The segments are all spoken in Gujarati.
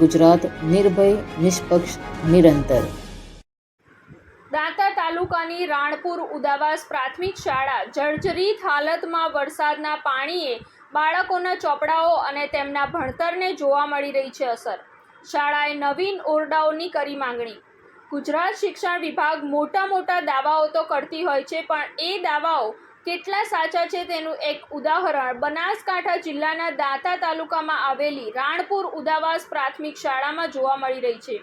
ગુજરાત નિર્ભય, નિષ્પક્ષ, નિરંતર. દાંતા તાલુકાની રાણપુર ઉદાવાસ પ્રાથમિક શાળા જર્જરિત હાલતમાં વરસાદના પાણીએ બાળકોના ચોપડાઓ અને તેમના ભણતરને જોવા મળી રહી છે અસર. શાળાએ નવીન ઓરડાઓની કરી માંગણી. ગુજરાત શિક્ષણ વિભાગ મોટા મોટા દાવાઓ તો કરતી હોય છે, પણ એ દાવાઓ કેટલા સાચા છે તેનું એક ઉદાહરણ. બનાસકાંઠા જિલ્લાના દાંતા તાલુકામાં આવેલી રાણપુર ઉદાવાસ પ્રાથમિક શાળામાં જોવા મળી રહી છે.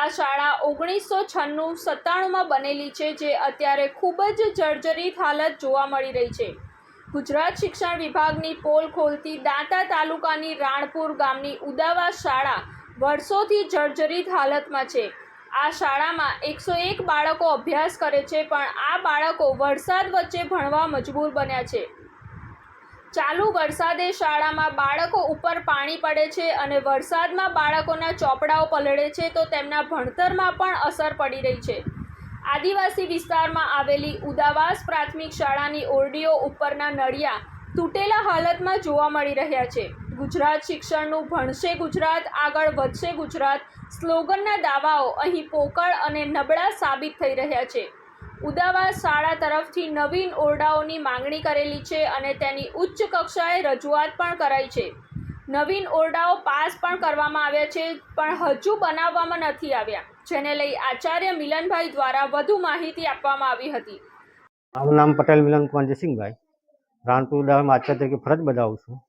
આ શાળા ઓગણીસો છન્નું સત્તાણુંમાં બનેલી છે, જે અત્યારે ખૂબ જ જર્જરિત હાલત જોવા મળી રહી છે. ગુજરાત શિક્ષણ વિભાગની પોલ ખોલતી દાંતા તાલુકાની રાણપુર ગામની ઉદાવાસ શાળા વર્ષોથી જર્જરિત હાલતમાં છે. આ શાળામાં એકસો એક બાળકો અભ્યાસ કરે છે, પણ આ બાળકો વરસાદ વચ્ચે ભણવા મજબૂર બન્યા છે. ચાલુ વરસાદે શાળામાં બાળકો ઉપર પાણી પડે છે અને વરસાદમાં બાળકોના ચોપડાઓ પલળે છે, તો તેમના ભણતરમાં પણ અસર પડી રહી છે. આદિવાસી વિસ્તારમાં આવેલી ઉદાવાસ પ્રાથમિક શાળાની ઓરડીઓ ઉપરના નળિયા તૂટેલા હાલતમાં જોવા મળી રહ્યા છે. ગુજરાત શિક્ષણનું ભણશે ગુજરાત, આગળ વધશે ગુજરાત. સ્લોગનના દાવાઓ અહીં પોકળ અને નબળા સાબિત થઈ રહ્યા છે. ઉદાવાસ શાળા તરફથી નવીન ઓરડાઓની માંગણી કરેલી છે અને તેની ઉચ્ચ કક્ષાએ રજૂઆત પણ કરાઈ છે. નવીન ઓરડાઓ પાસ પણ કરવામાં આવ્યા છે, પણ હજુ બનાવવામાં નથી આવ્યા, જેને લઈ આચાર્ય મિલનભાઈ દ્વારા વધુ માહિતી આપવામાં આવી હતી. મારું નામ પટેલ મિલન કુમાર જયસિંહભાઈ રાણપુર ઉદાહરણમાં આચાર્ય તરીકે ફરજ બજાવું છું.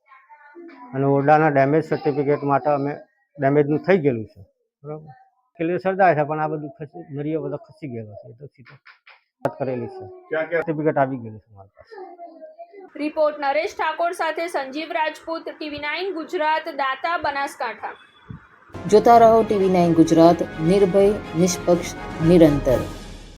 અને ઓરડાના ડેમેજ સર્ટિફિકેટ માટે અમે ડેમેજનું થઈ ગયેલું છે. બરાબર? કેટલી સર્જાય છે પણ આ બધું ખસી નરીઓ બધો ખસી ગયેલો છે તો સીધો વાત કરેલી છે. સર્ટિફિકેટ આવી ગયેલું છે મારી પાસે. રિપોર્ટ નરેશ ઠાકોર સાથે સંજીવ રાજપૂત ટીવી નાઇન ગુજરાત દાતા બનાસકાંઠા. જોતા રહો ટીવી નાઇન ગુજરાત નિર્ભય નિષ્પક્ષ નિરંતર.